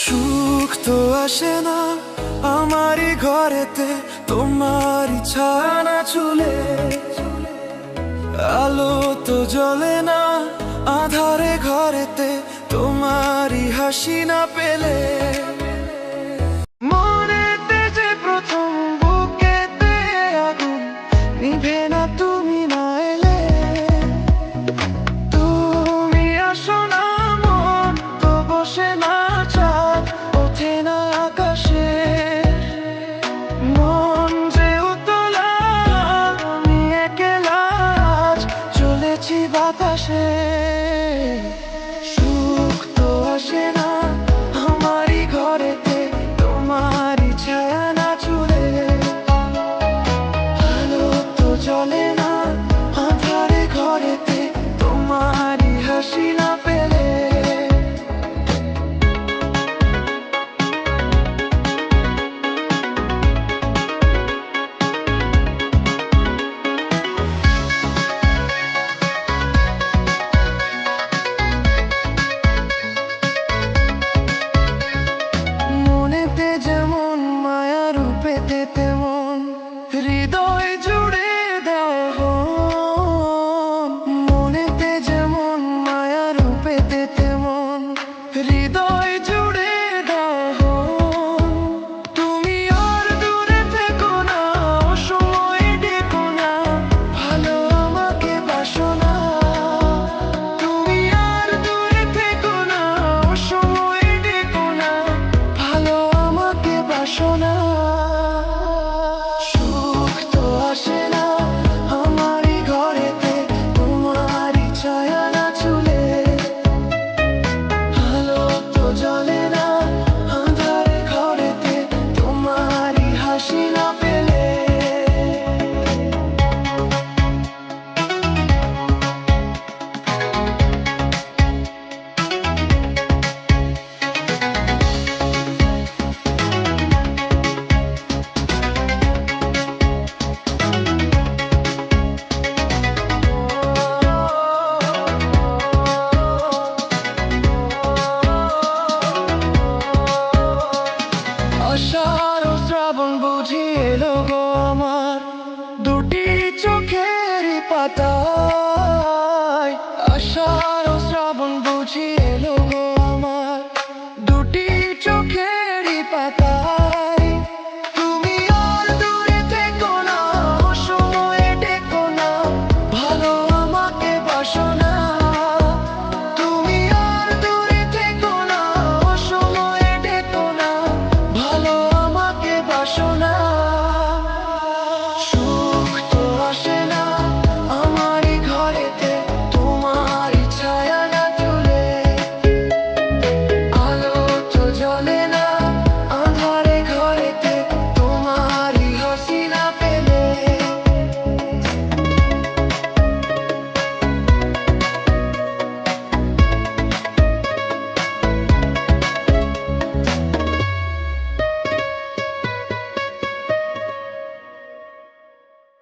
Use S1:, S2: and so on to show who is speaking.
S1: সুখ তো আসে না আমারই ঘরেতে, তোমার ছানা চুলে। আলো তো জ্বলে না আধারে ঘরেতে, তোমারই হাসি না পেলে। more. Pepe. বুঝিয়ে লোক